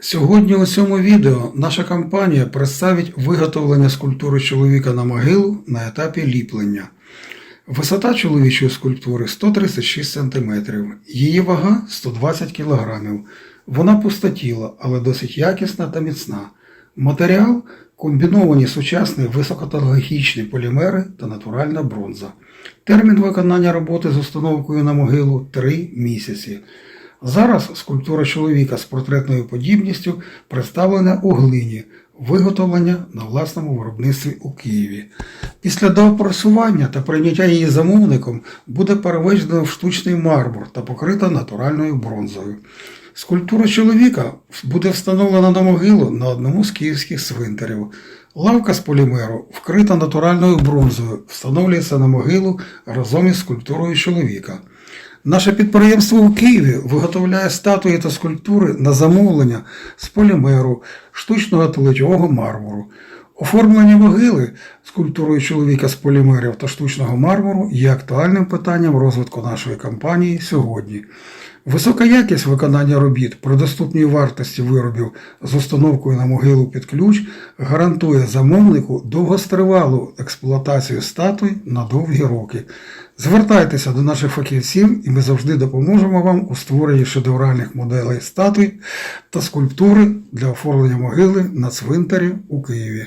Сьогодні у цьому відео наша компанія представить виготовлення скульптури чоловіка на могилу на етапі ліплення. Висота чоловічої скульптури 136 см, її вага 120 кг. Вона пустотіла, але досить якісна та міцна. Матеріал комбіновані сучасні високотехнологічні полімери та натуральна бронза. Термін виконання роботи з установкою на могилу 3 місяці. Зараз скульптура чоловіка з портретною подібністю представлена у глині, виготовлення на власному виробництві у Києві. Після доопрацювання та прийняття її замовником буде переведено в штучний мармур та покрита натуральною бронзою. Скульптура чоловіка буде встановлена на могилу на одному з київських цвинтарів. Лавка з полімеру, вкрита натуральною бронзою, встановлюється на могилу разом із скульптурою чоловіка. Наше підприємство у Києві виготовляє статуї та скульптури на замовлення з полімеру, штучного та литьового мармуру. Оформлення могили скульптурою чоловіка з полімерів та штучного мармуру є актуальним питанням розвитку нашої компанії сьогодні. Висока якість виконання робіт при доступній вартості виробів з установкою на могилу під ключ гарантує замовнику довгостривалу експлуатацію статуй на довгі роки. Звертайтеся до наших фахівців, і ми завжди допоможемо вам у створенні шедевральних моделей статуй та скульптури для оформлення могили на цвинтарі у Києві.